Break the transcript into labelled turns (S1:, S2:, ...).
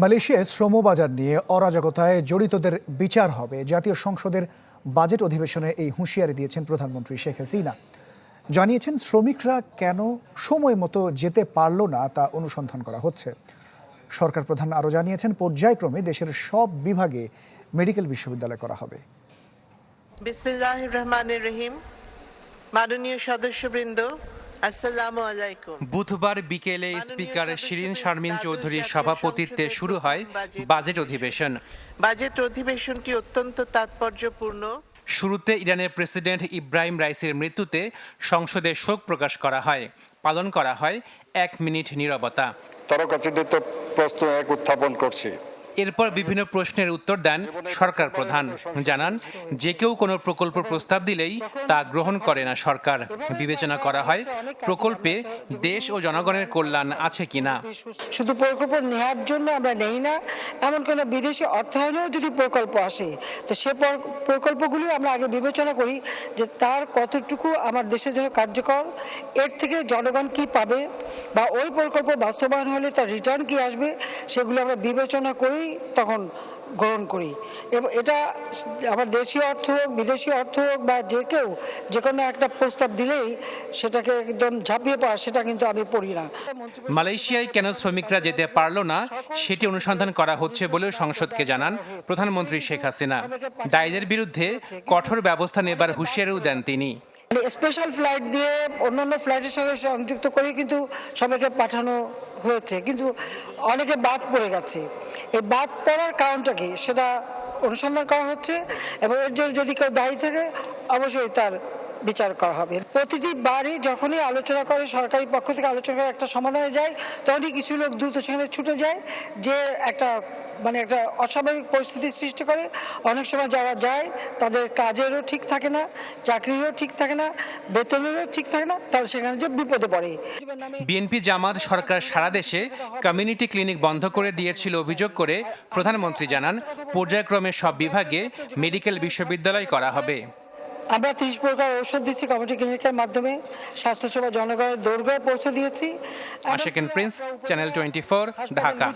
S1: মালয়েশিয়ায় শ্রমবাজার নিয়ে অরাজকতায় জড়িতদের বিচার হবে। জাতীয় সংসদের বাজেট অধিবেশনে এই হুঁশিয়ারি দিয়েছেন প্রধানমন্ত্রী শেখ হাসিনা। জানিয়েছেন, শ্রমিকরা কেন সময় মতো যেতে পারল না তা অনুসন্ধান করা হচ্ছে। সরকার প্রধান আরও জানিয়েছেন, পর্যায়ক্রমে দেশের সব বিভাগে মেডিকেল বিশ্ববিদ্যালয় করা হবে।
S2: বিসমিল্লাহ রহমান রহিম। মাননীয় সদস্যবৃন্দ
S3: বুধবার বিকেলে স্পিকার শিরিন শারমিন চৌধুরীর সভাপতিত্বে শুরু হয় বাজেট অধিবেশন।
S2: বাজেট অধিবেশনটি অত্যন্ত তাৎপর্যপূর্ণ।
S3: শুরুতে ইরানের প্রেসিডেন্ট ইব্রাহিম রাইসির মৃত্যুতে সংসদে শোক প্রকাশ করা হয়। পালন করা হয় এক মিনিট নীরবতা।
S4: তর্কচিন্তিত প্রশ্ন এক উত্থাপন করছি।
S3: এরপর বিভিন্ন প্রশ্নের উত্তর দেন সরকার প্রধান। জানান, যে কেউ কোনো প্রকল্প প্রস্তাব দিলেই তা গ্রহণ করে না সরকার। বিবেচনা করা হয় প্রকল্পে দেশ ও জনগণের কল্যাণ আছে কিনা
S5: শুধু প্রকল্প নেওয়ার জন্য আমরা নেই না এমন কোনো বিদেশি অর্থায়নেও যদি প্রকল্প আসে, তো সে প্র- প্রকল্পগুলি আমরা আগে বিবেচনা করি যে তার কতটুকু আমার দেশের জন্য কার্যকর, এর থেকে জনগণ কি পাবে, বা ওই প্রকল্প বাস্তবায়ন হলে তার রিটার্ন কি আসবে, সেগুলো আমরা বিবেচনা করেই তখন গ্রহণ করি। এবং এটা আমার দেশীয় অর্থ হোক বিদেশি অর্থ হোক বা যে কেউ যে কোনো একটা প্রস্তাব দিলেই সেটাকে একদম ঝাঁপিয়ে পড়া সেটা কিন্তু আমি পড়ি না।
S3: মালয়েশিয়ায় কেন শ্রমিকরা যেতে পারল না সেটি অনুসন্ধান করা হচ্ছে বলেও সংসদকে জানান প্রধানমন্ত্রী শেখ হাসিনা। দায়ীদের বিরুদ্ধে কঠোর ব্যবস্থা নেবার হুঁশিয়ারিও দেন তিনি।
S5: স্পেশাল ফ্লাইট দিয়ে অন্যান্য ফ্লাইটের সঙ্গে সংযুক্ত করে কিন্তু সবাইকে পাঠানো হয়েছে। কিন্তু অনেকে বাদ পড়ে গেছে। এই বাদ পড়ার কারণটা কি? সেটা অনুসন্ধান করা হচ্ছে এবং এর জন্য যদি কেউ দায়ী থাকে, অবশ্যই তার বিচার করা হবে। প্রতিটি বারই যখনই আলোচনা করে, সরকারি পক্ষ থেকে আলোচনা করে একটা সমাধানে যায়, তখনই কিছু লোক দ্রুত সেখানে ছুটে যায়, যে একটা মানে একটা অস্বাভাবিক পরিস্থিতির সৃষ্টি করে। অনেক সময় যারা যায়, তাদের কাজেরও ঠিক থাকে না, চাকরিরও ঠিক থাকে না, বেতনেরও ঠিক থাকে না, তারা সেখানে যে বিপদে পড়ে।
S3: বিএনপি জামাত সরকার সারা দেশে কমিউনিটি ক্লিনিক বন্ধ করে দিয়েছিল অভিযোগ করে প্রধানমন্ত্রী জানান, পর্যায়ক্রমে সব বিভাগে মেডিকেল বিশ্ববিদ্যালয় করা হবে।
S5: আমরা ত্রিশ প্রকার ঔষধ দিচ্ছি কমিউনিটি ক্লিনিকের মাধ্যমে। স্বাস্থ্যসেবা জনগণের দৌড়গড়ে পৌঁছে দিয়েছি।
S3: Ashekin Prince channel twenty Dhaka.